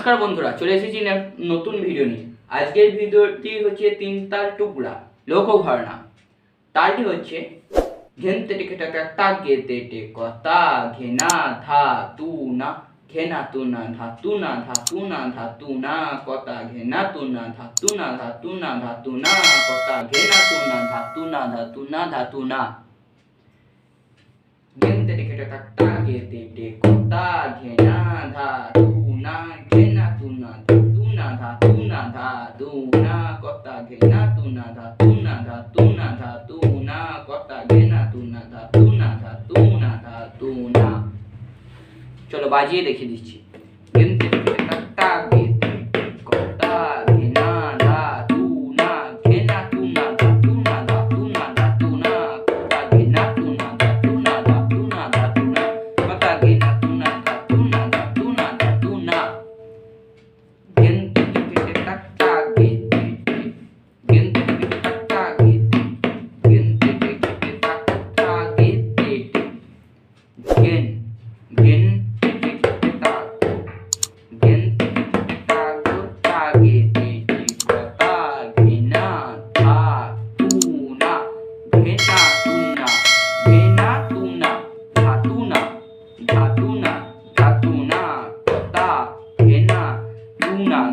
নমস্কার বন্ধুরা চলে এসেছি নতুন ভিডিও নিয়ে আজকের ভিডিওটি হচ্ছে তিন তার টুকরা লোকঘরনা তারটি হচ্ছে ঘেনতে টেকে টাকা তাগে তেটে কথা ঘেনা ধা তু না ঘেনা তু না ধা তু না ধা তু না ধা তু না কথা ঘেনা তু না ধা তু না ধা তু না ধা তু না কথা ঘেনা তু না ধা তু না ধা তু না ধা তু না ঘেনতে টেকে টাকা তাগে তেটে কথা ঘেনা ঘেনা তু না ধা তু না ধা তু না ধা তু না কথা ঘেনা তু না ধা তু না ধা তু না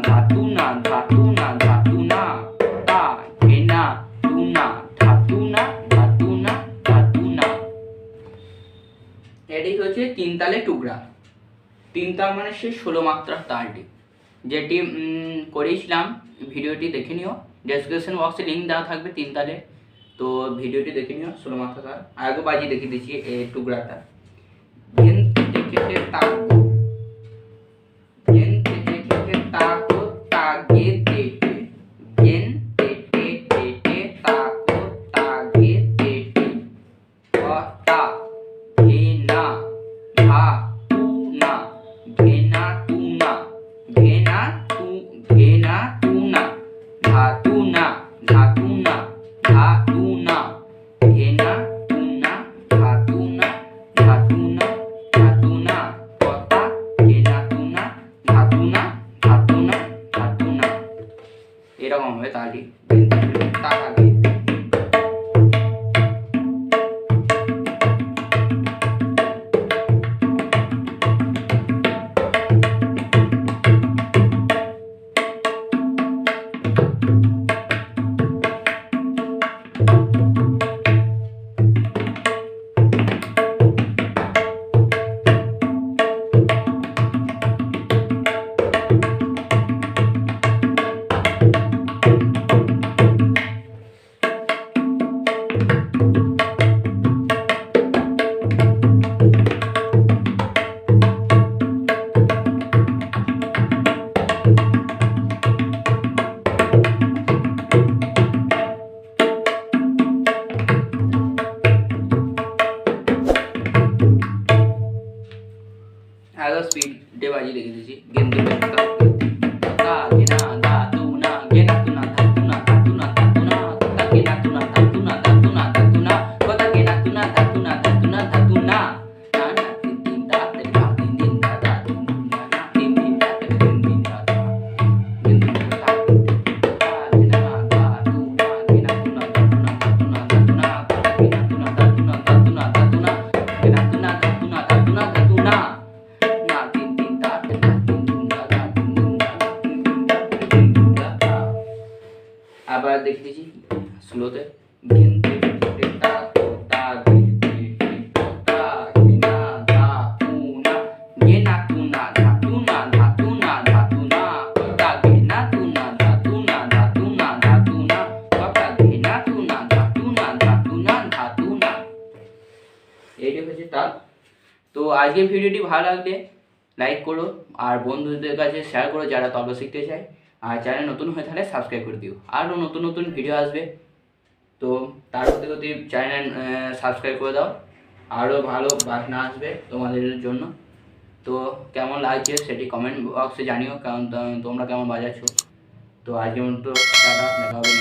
tha tu na ta gena tu na tha tu na tha tu na tha tu na এটি হচ্ছে তিন তালে টুকরা। তিন তাল মানে সে ষোলো মাত্রার তালটি। যেটি করেছিলাম ভিডিওটি দেখে নিও। ডেসক্রিপশন বক্সে লিঙ্ক দেওয়া থাকবে তিন তালে। তো ভিডিওটি দেখে নিও, ষোলো মাত্রা তাল। আর আগে বাজিয়ে দেখিয়ে দিচ্ছি এই টুকরাটা। গেন এরকম হবে তাহলে ধা তু না ধা তু, না। এইটা হচ্ছে তাল তো আজকের ভিডিওটি ভালো লাগলে লাইক করো। আর বন্ধুদের কাছে শেয়ার করো যারা তবলা শিখতে চায়। আর চ্যানেল নতুন হয়ে থাকলে সাবস্ক্রাইব করে দিও। আরও নতুন নতুন ভিডিও আসবে। তো তার প্রতি প্রতি চ্যানেল সাবস্ক্রাইব করে দাও আরও ভালো বাসনা আসবে তোমাদের জন্য। তো কেমন লাগছে সেটি কমেন্ট বক্সে জানিও, কারণ তোমরা কেমন বাজাচ্ছ। তো আজকে তো দেখা হবে